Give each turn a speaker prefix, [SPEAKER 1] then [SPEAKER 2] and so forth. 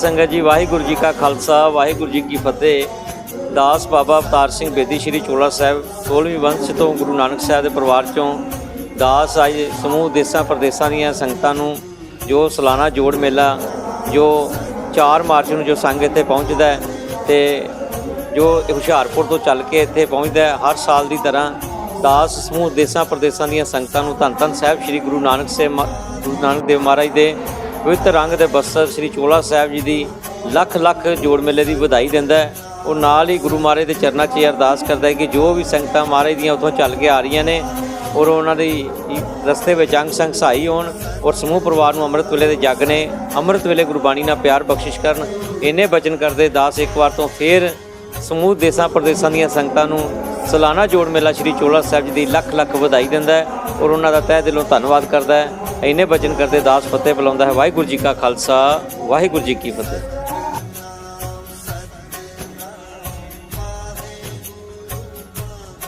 [SPEAKER 1] ਸੰਗਤ ਜੀ, ਵਾਹਿਗੁਰੂ ਜੀ ਕਾ ਖਾਲਸਾ, ਵਾਹਿਗੁਰੂ ਜੀ ਕੀ ਫਤਿਹ। ਦਾਸ ਬਾਬਾ ਅਵਤਾਰ ਸਿੰਘ ਬੇਦੀ ਸ਼੍ਰੀ ਚੋਲਾ ਸਾਹਿਬ 16ਵੀਂ ਵੰਸ਼ ਤੋਂ ਗੁਰੂ ਨਾਨਕ ਸਾਹਿਬ ਦੇ ਪਰਿਵਾਰ ਚੋਂ ਦਾਸ ਆਏ ਸਮੂਹ ਦੇਸਾਂ ਪ੍ਰਦੇਸਾਂ ਦੀਆਂ ਸੰਗਤਾਂ ਨੂੰ ਜੋ ਸਾਲਾਨਾ ਜੋੜ ਮੇਲਾ, ਜੋ 4 ਮਾਰਚ ਨੂੰ ਜੋ ਸੰਗ ਇੱਥੇ ਪਹੁੰਚਦਾ ਹੈ ਤੇ ਜੋ ਹੁਸ਼ਿਆਰਪੁਰ ਤੋਂ ਚੱਲ ਕੇ ਇੱਥੇ ਪਹੁੰਚਦਾ ਹੈ, ਹਰ ਸਾਲ ਦੀ ਤਰ੍ਹਾਂ ਦਾਸ ਸਮੂਹ ਦੇਸਾਂ ਪ੍ਰਦੇਸਾਂ ਦੀਆਂ ਸੰਗਤਾਂ ਨੂੰ ਧੰਨ ਧੰਨ ਸਾਹਿਬ ਸ੍ਰੀ ਗੁਰੂ ਨਾਨਕ ਸਾਹਿਬ ਮਾ- ਗੁਰੂ ਨਾਨਕ ਦੇਵ ਮਹਾਰਾਜ ਦੇ ਪਵਿੱਤਰ ਰੰਗ ਦੇ ਬਸਤਰ ਸ੍ਰੀ ਚੋਲਾ ਸਾਹਿਬ ਜੀ ਦੀ ਲੱਖ ਲੱਖ ਜੋੜ ਮੇਲੇ ਦੀ ਵਧਾਈ ਦਿੰਦਾ ਹੈ। ਉਹ ਨਾਲ ਹੀ ਗੁਰੂ ਮਹਾਰਾਜ ਦੇ ਚਰਨਾਂ 'ਚ ਇਹ ਅਰਦਾਸ ਕਰਦਾ ਹੈ ਕਿ ਜੋ ਵੀ ਸੰਗਤਾਂ ਮਹਾਰਾਜ ਦੀਆਂ ਉੱਥੋਂ ਚੱਲ ਕੇ ਆ ਰਹੀਆਂ ਨੇ ਔਰ ਉਹਨਾਂ ਦੀ ਰਸਤੇ ਵਿੱਚ ਅੰਗ ਸੰਗ ਸਹਾਈ ਹੋਣ ਔਰ ਸਮੂਹ ਪਰਿਵਾਰ ਨੂੰ ਅੰਮ੍ਰਿਤ ਵੇਲੇ ਦੇ ਜੱਗ ਨੇ ਅੰਮ੍ਰਿਤ ਵੇਲੇ ਗੁਰਬਾਣੀ ਨਾਲ ਪਿਆਰ ਬਖਸ਼ਿਸ਼ ਕਰਨ, ਇੰਨੇ ਬਚਨ ਕਰਦੇ ਦਾਸ ਇੱਕ ਵਾਰ ਤੋਂ ਫੇਰ ਸਮੂਹ ਦੇਸਾਂ ਪ੍ਰਦੇਸਾਂ ਦੀਆਂ ਸੰਗਤਾਂ ਨੂੰ ਸਾਲਾਨਾ ਜੋੜ ਮੇਲਾ ਸ੍ਰੀ ਚੋਲਾ ਸਾਹਿਬ ਜੀ ਦੀ ਲੱਖ ਲੱਖ ਵਧਾਈ ਦਿੰਦਾ ਹੈ ਔਰ ਉਹਨਾਂ ਦਾ ਤਹਿ ਦਿਲੋਂ ਧੰਨਵਾਦ ਕਰਦਾ ਹੈ। ਇੰਨੇ ਬਚਨ ਕਰਦੇ ਦਾਸ ਫਤਿਹ ਬੁਲਾਉਂਦਾ ਹੈ। ਵਾਹਿਗੁਰੂ ਜੀ ਕਾ ਖਾਲਸਾ, ਵਾਹਿਗੁਰੂ ਜੀ ਕੀ ਫਤਿਹ।